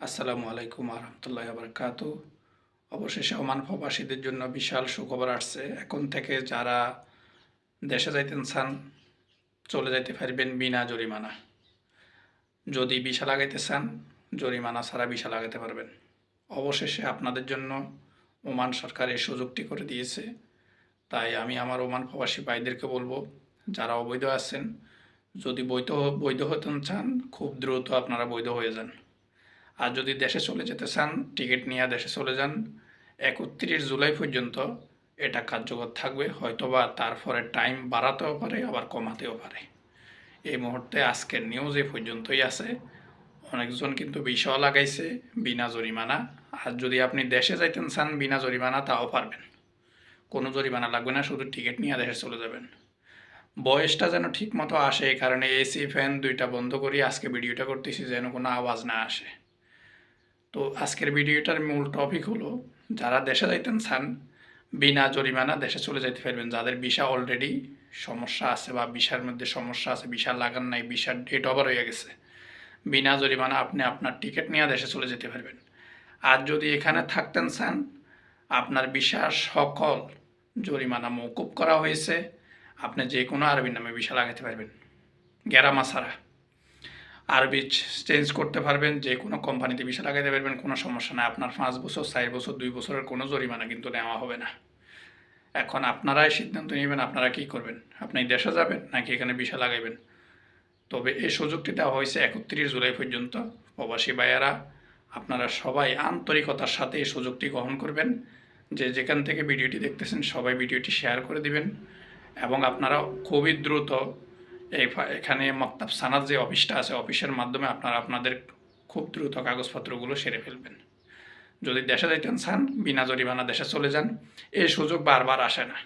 আসসালামু আলাইকুম আহমতুল্লাহ বারকাত অবশেষে ওমান প্রবাসীদের জন্য বিশাল সুখবর আসছে। এখন থেকে যারা দেশে যাইতেন চান, চলে যাইতে পারবেন বিনা জরিমানা। যদি বিশা লাগাইতে চান, জরিমানা ছাড়া বিশা লাগাতে পারবেন। অবশেষে আপনাদের জন্য ওমান সরকার এই সুযোগটি করে দিয়েছে। তাই আমি আমার ওমান প্রবাসী ভাইদেরকে বলব, যারা অবৈধ আছেন, যদি বৈধ বৈধ হতে চান, খুব দ্রুত আপনারা বৈধ হয়ে যান। আর যদি দেশে চলে যেতে চান, টিকিট নিয়ে দেশে চলে যান। একত্রিশ জুলাই পর্যন্ত এটা কার্যকর থাকবে, হয়তোবা তারপরে টাইম বাড়াতেও পারে, আবার কমাতেও পারে। এই মুহূর্তে আজকের নিউজ এ পর্যন্তই আছে। অনেকজন কিন্তু বিষয় লাগাইছে বিনা জরিমানা। আর যদি আপনি দেশে যাইতেন চান বিনা জরিমানা, তাও পারবেন। কোনো জরিমানা লাগবে না, শুধু টিকিট নিয়ে দেশে চলে যাবেন। বয়সটা যেন ঠিক মতো আসে, এই কারণে এসি, ফ্যান দুইটা বন্ধ করি। আজকে ভিডিওটা করতেছি যেন কোনো আওয়াজ না আসে। তো আজকের ভিডিওটার মূল টপিক হলো, যারা দেশে যাইতেন চান বিনা জরিমানা দেশে চলে যেতে পারবেন। যাদের ভিসা অলরেডি সমস্যা আছে বা ভিসার মধ্যে সমস্যা আছে ভিসা লাগান নাই ভিসার ডেট ওভার হয়ে গেছে, বিনা জরিমানা আপনি আপনার টিকিট নিয়ে দেশে চলে যেতে পারবেন। আর যদি এখানে থাকতেন চান আপনার ভিসার সকল জরিমানা মৌকুব করা হয়েছে, আপনি যে কোনো আরবি নামে ভিসা লাগাতে পারবেন। গ্যারামা ছাড়া। আরবি চেঞ্জ করতে পারবেন, যে কোনো কোম্পানিতে ভিসা লাগাইতে পারবেন, কোনো সমস্যা নাই। আপনার পাঁচ বছর, চার বছর, দুই বছরের কোনো জরিমানা কিন্তু নেওয়া হবে না। এখন আপনারাই সিদ্ধান্ত নেবেন, আপনারা কী করবেন? আপনি দেশে যাবেন নাকি এখানে ভিসা লাগাইবেন? তবে এই সুযোগটি দেওয়া হয়েছে একত্রিশ জুলাই পর্যন্ত। প্রবাসী ভাইয়ারা, আপনারা সবাই আন্তরিকতার সাথে এই সুযোগটি গ্রহণ করবেন। যে যেখান থেকে ভিডিওটি দেখতেছেন, সবাই ভিডিওটি শেয়ার করে দিবেন। এবং আপনারা খুবই দ্রুত এখানে মক্তাব সানাদ যে অফিসটা আছে, অফিসের মাধ্যমে আপনারা আপনাদের খুব দ্রুত কাগজপত্রগুলো সেরে ফেলবেন। যদি দেশে যাইতেন চান বিনা জরিমানা দেশে চলে যান, এই সুযোগ বারবার আসে না।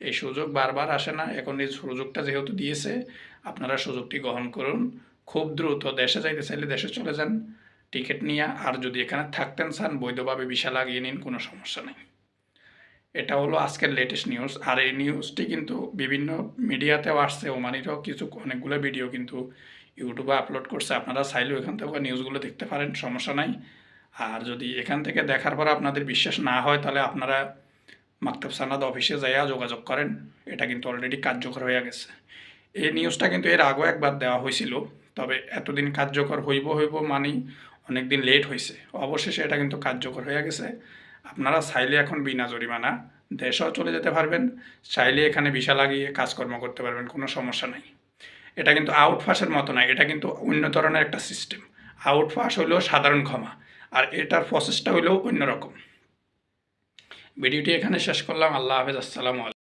এই সুযোগ বারবার আসে না। এখন এই সুযোগটা যেহেতু দিয়েছে, আপনারা সুযোগটি গ্রহণ করুন। খুব দ্রুত দেশে যাইতে চাইলে দেশে চলে যান। টিকিট নিয়ে, আর যদি এখানে থাকতেন চান বৈধভাবে ভিসা লাগিয়ে নিন, কোনো সমস্যা নেই। এটা হলো আজকের লেটেস্ট নিউজ আর এই নিউজটি কিন্তু বিভিন্ন মিডিয়াতেও আসছে, ওমানিরও কিছু, অনেকগুলো ভিডিও কিন্তু ইউটিউবে আপলোড করছে। আপনারা চাইলেও এখান থেকে নিউজগুলো দেখতে পারেন, সমস্যা নাই। আর যদি এখান থেকে দেখার পর আপনাদের বিশ্বাস না হয়, তাহলে আপনারা মাকতাব সানাদ অফিসে যাইয়া যোগাযোগ করেন। এটা কিন্তু অলরেডি কার্যকর হয়ে গেছে। এই নিউজটা কিন্তু এর আগেও একবার দেওয়া হয়েছিল, তবে এতদিন কার্যকর হইব হইব মানেই অনেক দিন লেট হয়েছে অবশেষে এটা কিন্তু কার্যকর হয়ে গেছে। আপনারা চাইলে এখন বিনা জরিমানা দেশও চলে যেতে পারবেন, চাইলে এখানে ভিসা লাগিয়ে কাজকর্ম করতে পারবেন, কোনো সমস্যা নাই। এটা কিন্তু আউটফাসের মতো নয়, এটা কিন্তু অন্য ধরনের একটা সিস্টেম। আউটফাস হলেও সাধারণ ক্ষমা, আর এটার প্রসেসটা হলেও অন্যরকম ভিডিওটি এখানে শেষ করলাম, আল্লাহ হাফেজ, আসসালামু আলাইকুম।